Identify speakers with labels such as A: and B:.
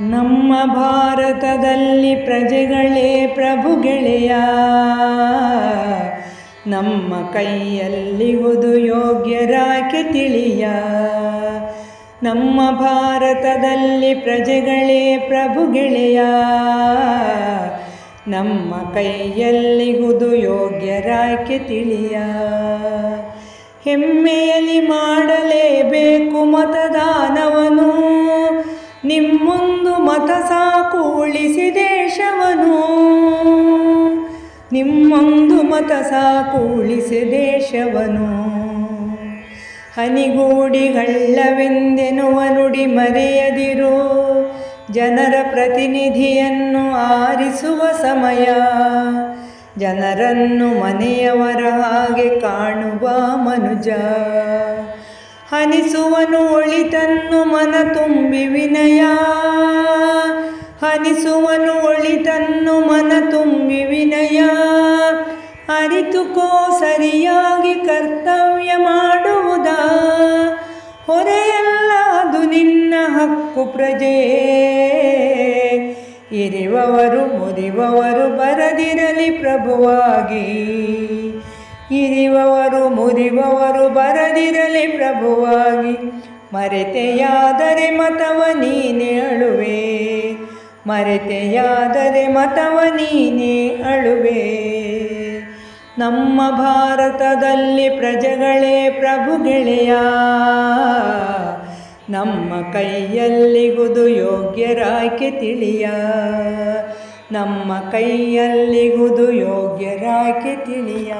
A: ನಮ್ಮ ಭಾರತದಲ್ಲಿ ಪ್ರಜೆಗಳೇ ಪ್ರಭು ಗೆಳೆಯ ನಮ್ಮ ಕೈಯಲ್ಲಿಹುದು ಯೋಗ್ಯರಾಕೆ ತಿಳಿಯ. ನಮ್ಮ ಭಾರತದಲ್ಲಿ ಪ್ರಜೆಗಳೇ ಪ್ರಭು ಗೆಳೆಯ ನಮ್ಮ ಕೈಯಲ್ಲಿಹುದು ಯೋಗ್ಯರಾಕೆ ತಿಳಿಯ. ಹೆಮ್ಮೆಯಲ್ಲಿ ಮಾಡಲೇಬೇಕು ಮತದಾನವನು. ನಿಮ್ಮೊಂದು ಮತ ಸಾಕು ಉಳಿಸಿ ದೇಶವನು. ನಿಮ್ಮೊಂದು ಮತ ಸಾಕು ಉಳಿಸಿ ದೇಶವನು. ಹನಿಗೂಡಿಗಳ್ಳವೆಂದೆನ್ನುವ ನುಡಿ ಮರೆಯದಿರು. ಜನರ ಪ್ರತಿನಿಧಿಯನ್ನು ಆರಿಸುವ ಸಮಯ. ಜನರನ್ನು ಮನೆಯವರ ಹಾಗೆ ಕಾಣುವ ಮನುಜ. ಹನಿಸುವನು, ಒಳಿತನ್ನು ಮನ ತುಂಬಿ ವಿನಯ. ಹನಿಸುವನು ಒಳಿತನ್ನು ಮನ ತುಂಬಿ ವಿನಯ. ಅರಿತುಕೋ, ಸರಿಯಾಗಿ ಕರ್ತವ್ಯ ಮಾಡುವುದ? ಹೊರೆಯಲ್ಲ ಅದು ನಿನ್ನ ಹಕ್ಕು ಪ್ರಜೆ. ಇರಿವವರು ಮುರಿವವರು ಬರದಿರಲಿ ಪ್ರಭುವಾಗಿ. ಇರಿವವರು ಮುರಿವವರು ಬರದಿರಲಿ ಪ್ರಭುವಾಗಿ. ಮರೆತೆಯಾದರೆ ಮತವ ನೀನೆ ಅಳುವೆ. ಮರೆತೆಯಾದರೆ ಮತವ ನೀನೇ ಅಳುವೆ. ನಮ್ಮ ಭಾರತದಲ್ಲಿ ಪ್ರಜೆಗಳೇ ಪ್ರಭು ಗೆಳೆಯ. ನಮ್ಮ ಕೈಯಲ್ಲಿಗುದು ಯೋಗ್ಯರಾಕೆ ತಿಳಿಯ. ನಮ್ಮ ಕೈಯಲ್ಲಿಗುದು ಯೋಗ್ಯರಾಕೆ ತಿಳಿಯ.